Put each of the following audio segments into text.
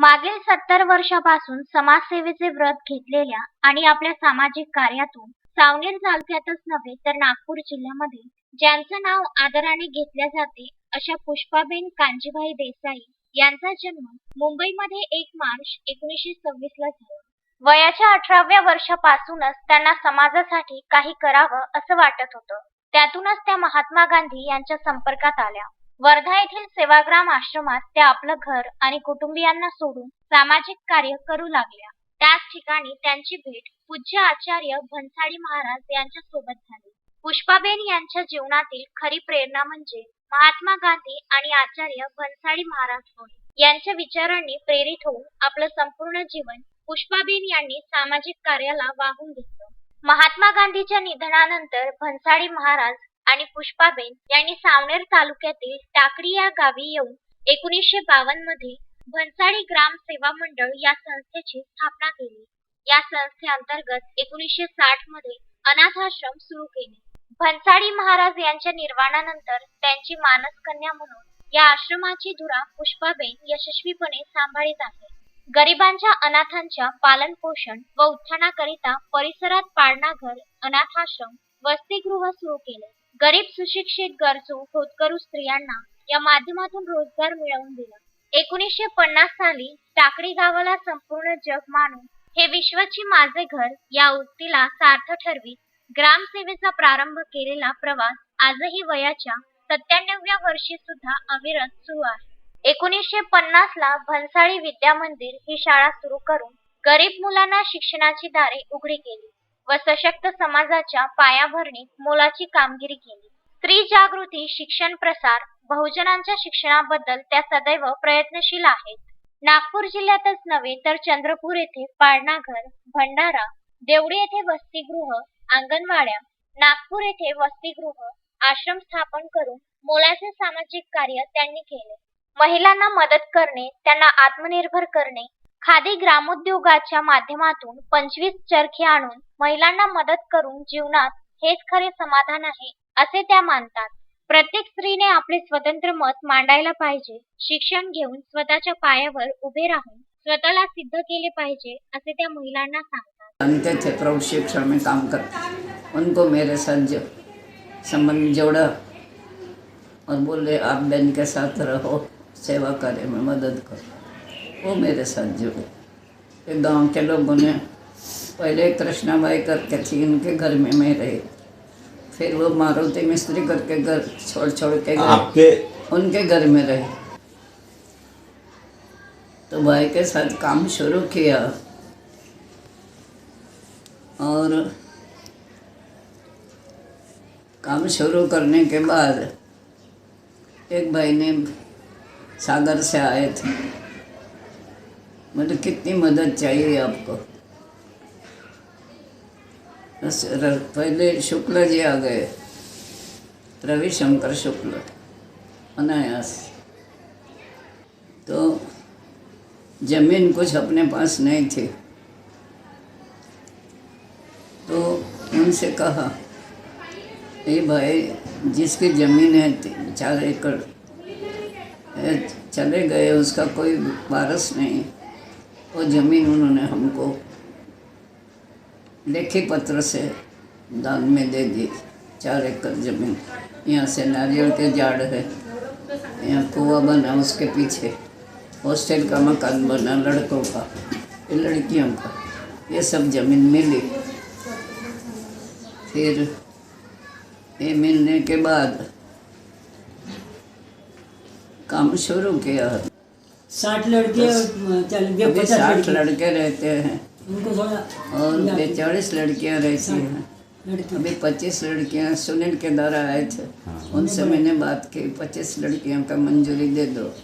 मागील सत्तर वर्षापासून समाजसेवेचे व्रत घेतलेल्या आणि आपल्या सामाजिक कार्यातून सावनेर तालुक्यातच नव्हे तर नागपूर जिल्ह्यामध्ये ज्यांचं नाव आदराने घेतल्या जाते अशा पुष्पाबेन कांजीभाई देसाई यांचा जन्म मुंबईमध्ये एक मार्च एकोणीसशे सव्वीस ला झाला. वयाच्या अठराव्या वर्षापासूनच त्यांना समाजासाठी काही करावं असं वाटत होतं. त्यातूनच त्या महात्मा गांधी यांच्या संपर्कात आल्या. वर्धा येथील सेवाग्राम आश्रमात त्या आपलं घर आणि कुटुंबियांना सोडून सामाजिक कार्य करू लागल्या. त्याच ठिकाणी त्यांची भेट पूज्य आचार्य भन्साळी महाराज यांच्या सोबत झाली. पुष्पाबेन यांच्या जीवनातील खरी प्रेरणा म्हणजे महात्मा गांधी आणि आचार्य भन्साळी महाराज होय. यांच्या विचारांनी प्रेरित होऊन आपलं संपूर्ण जीवन पुष्पाबेन यांनी सामाजिक कार्याला वाहून घेतलं. महात्मा गांधीच्या निधनानंतर भन्साळी महाराज आणि पुष्पाबेन यांनी सावनेर तालुक्यातील टाकडी या गावी येऊन एकोणीसशे बावन्नमध्ये भन्साळी ग्राम सेवा मंडळ या संस्थेची स्थापना केली. या संस्थेअंतर्गत एकोणीसशे साठमध्ये अनाथाश्रम सुरू केले. भन्साळी महाराज यांच्या निर्वाणानंतर त्यांची मानसकन्या म्हणून या आश्रमाची धुरा पुष्पाबेन यशस्वीपणे सांभाळीत आहे. गरिबांच्या अनाथांच्या पालन पोषण व उत्थानाकरिता परिसरात पाळणाघर अनाथाश्रम वसतिगृह सुरू केले. गरीब सुशिक्षित गरजू होतकरू स्त्रियांना या माध्यमातून रोजगार मिळवून दिला. एकोणीसशे पन्नास साली टाकडी गावाला संपूर्ण जग मानून हे विश्वाची माझे घर या उक्तीला सार्थ ठरवी ग्रामसेवेचा प्रारंभ केलेला प्रवास आजही वयाच्या सत्त्याण्णव्या वर्षी सुद्धा अविरत सुरू आहे. एकोणीसशे पन्नास ला भन्साळी विद्या मंदिर ही शाळा सुरू करून गरीब मुलांना शिक्षणाची दारे उघडी केली. व सशक्त समाजाच्या पायाभरणीत मोलाची कामगिरी केली. स्त्री जागृती शिक्षण प्रसार बहुजनांच्या शिक्षणाबद्दल त्या सदैव प्रयत्नशील आहेत. नागपूर जिल्ह्यातच नव्हे तर चंद्रपूर येथे पाळणाघर भंडारा देवडी येथे वसतिगृह अंगणवाड्या नागपूर येथे वसतिगृह आश्रम स्थापन करून मोलाचे सामाजिक कार्य त्यांनी केले. महिलांना मदत करणे त्यांना आत्मनिर्भर करणे खादी ग्रामोद्योगाच्या माध्यमातून पंचवीस चरखे आणून महिलांना मदत करून जीवनात हेच खरे समाधान आहे असे त्या मानतात. प्रत्येक स्त्रीने आपले स्वतंत्र मत मांडायला पाहिजे शिक्षण घेऊन स्वतःच्या पायावर उभे राहून स्वतःला सिद्ध केले पाहिजे असे त्या महिलांना सांगतात. जानते में काम करते. उनको मेरे साथ जो संबंध जोड़ा और बोले आप बहन के साथ रहो सेवा कार्य में मदद करो. वो मेरे साथ जुड़े फिर गाँव के लोगों ने पहले कृष्णाबाई करके थी उनके घर में मैं रही। फिर वो मारुति मिस्त्री करके घर छोड़ छोड़ के आपके उनके घर में रहे। तो भाई के साथ काम शुरू किया। और काम शुरू करने के बाद एक भाई ने सागर से आए थे। बोले कितनी मदद चाहिए आपको? पहले शुक्ला जी आ गए। रविशंकर शुक्ल, अनायास। तो ज़मीन कुछ अपने पास नहीं थी। तो उनसे कहा ये भाई, जिसकी ज़मीन है चार एकड़ चले गए, उसका कोई वारस नहीं। वो ज़मीन उन्होंने हमको लेखी पत्र से दान में दे दी, चार एकड़ ज़मीन। यहाँ से नारियल के झाड़ है, यहाँ कुआ बना उसके पीछे। हॉस्टल का मकान बना लड़कों का, लड़कियों का। ये सब ज़मीन मिली। फिर ये मिलने के बाद काम शुरू किया। साठ लड़के और चालीस अभी पचास साठ लड़के। रहते हैं। उनको थोड़ा और या- बेचालीस लड़कियाँ रहती हैं। अभी पच्चीस लड़कियाँ सुनील के द्वारा आए थे। उनसे मैंने बात की पच्चीस लड़कियों का मंजूरी दे दो।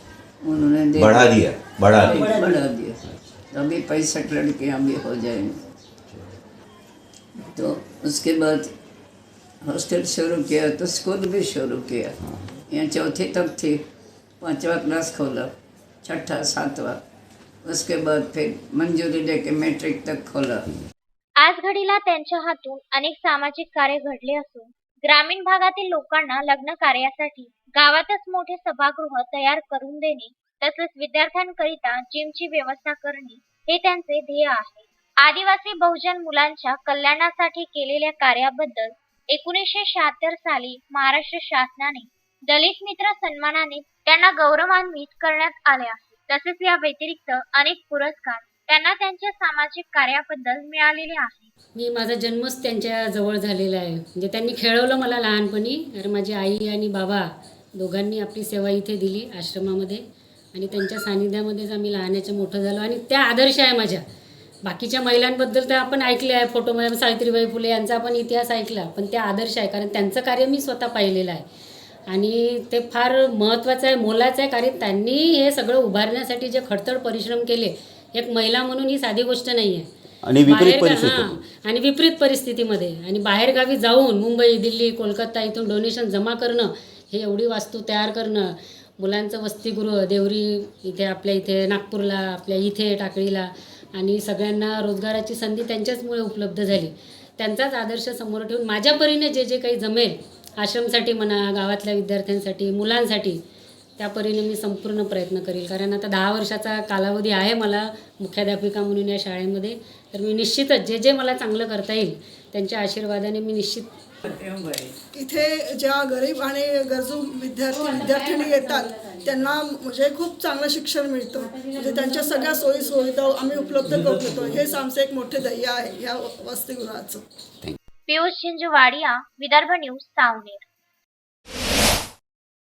उन्होंने दे बढ़ा दिया। बढ़ा अभी दिया। बढ़ा दिया। तो अभी पैंसठ लड़कियाँ भी हो जाएँगी। तो उसके बाद हॉस्टल शुरू किया तो स्कूल भी शुरू किया। यहाँ चौथी तक थी पांचवा क्लास खोला। छठा सातवा उसके बाद फिर मंजूरी लेके मैट्रिक तक खोला। आज घडीला त्यांच्या हातून अनेक सामाजिक कार्य घडले असून ग्रामीण भागातील लोकांना लग्न कार्यासाठी गावातच मोठे सभागृह तयार करून देणे तसेच विद्यार्थ्यांकरिता जिमची व्यवस्था करणे हे त्यांचे ध्येय आहे. आदिवासी बहुजन मुलांच्या कल्याणासाठी केलेल्या कार्याबद्दल एकोणीसशे शहात्तर साली महाराष्ट्र शासनाने दलित मित्र सन्मानाने त्यांना गौरवान्वित करण्यात आले आहे. तसेच या व्यतिरिक्त अनेक पुरस्कार त्यांना त्यांच्या सामाजिक कार्याबद्दल मिळालेले आहे. मी माझा जन्मच त्यांच्या जवळ झालेला आहे. म्हणजे त्यांनी खेळवलं मला लहानपणी. तर माझी आई आणि बाबा दोघांनी आपली सेवा इथे दिली आश्रमामध्ये. आणि त्यांच्या सानिध्यामध्येच आम्ही लहानाच्या मोठं झालो. आणि त्या आदर्श आहे माझ्या. बाकीच्या महिलांबद्दल तर आपण ऐकले आहे. फोटोमध्ये सावित्रीबाई फुले यांचा आपण इतिहास ऐकला. पण त्या आदर्श आहे. कारण त्यांचं कार्य मी स्वतः पाहिलेलं आहे. आणि ते फार महत्त्वाचं आहे मोलाचं आहे कारण त्यांनी हे सगळं उभारण्यासाठी जे खडतड परिश्रम केले एक महिला म्हणून ही साधी गोष्ट नाही आहे आणि विपरीत बाहेर- हां आणि विपरीत परिस्थितीमध्ये. आणि बाहेरगावी जाऊन मुंबई दिल्ली कोलकाता इथून डोनेशन जमा करणं हे एवढी वास्तू तयार करणं मुलांचं वसतिगृह देवरी इथे आपल्या इथे नागपूरला आपल्या इथे टाकळीला आणि सगळ्यांना रोजगाराची संधी त्यांच्याचमुळे उपलब्ध झाली. त्यांचाच आदर्श समोर ठेवून माझ्या परीने जे जे काही जमेल आश्रमसाठी म्हणा गावातल्या विद्यार्थ्यांसाठी मुलांसाठी त्या परीने मी संपूर्ण प्रयत्न करेल. कारण आता दहा वर्षाचा कालावधी आहे मला मुख्याध्यापिका म्हणून या शाळेमध्ये. तर मी निश्चितच जे जे मला चांगलं करता येईल त्यांच्या आशीर्वादाने मी निश्चित इथे ज्या गरीब आणि गरजू विद्यार्थी विद्यार्थिनी येतात त्यांना म्हणजे खूप चांगलं शिक्षण मिळतं. म्हणजे त्यांच्या सगळ्या सोयी सुविधा आम्ही उपलब्ध करून देतो. हेच आमचं एक मोठे ध्येय आहे या वसतिगृहाचं. पियुष झिंजवाडिया विदर्भ न्यूज सावनेर.